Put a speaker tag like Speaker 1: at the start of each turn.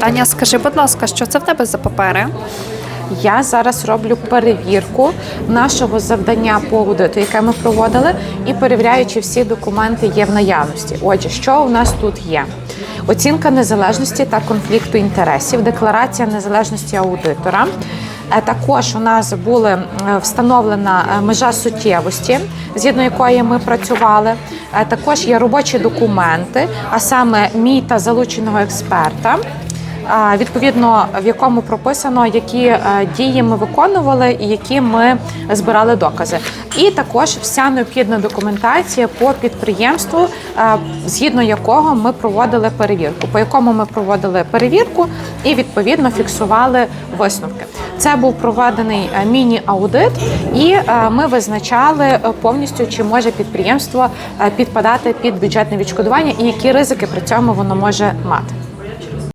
Speaker 1: Таня, скажи, будь ласка, що це в тебе за папери?
Speaker 2: Я зараз роблю перевірку нашого завдання по аудиту, яке ми проводили, і перевіряю, чи всі документи є в наявності. Отже, що у нас тут є? Оцінка незалежності та конфлікту інтересів, декларація незалежності аудитора. Е, Також у нас була е, встановлена е, межа суттєвості, згідно якої ми працювали. Також є робочі документи, а саме мій та залученого експерта. Відповідно, в якому прописано, які е, дії ми виконували і які ми збирали докази. І також вся необхідна документація по підприємству, е, згідно якого ми проводили перевірку, по якому ми проводили перевірку і відповідно фіксували висновки. Це був проведений е, міні-аудит, і ми визначали повністю, чи може підприємство підпадати під бюджетне відшкодування і які ризики при цьому воно може мати.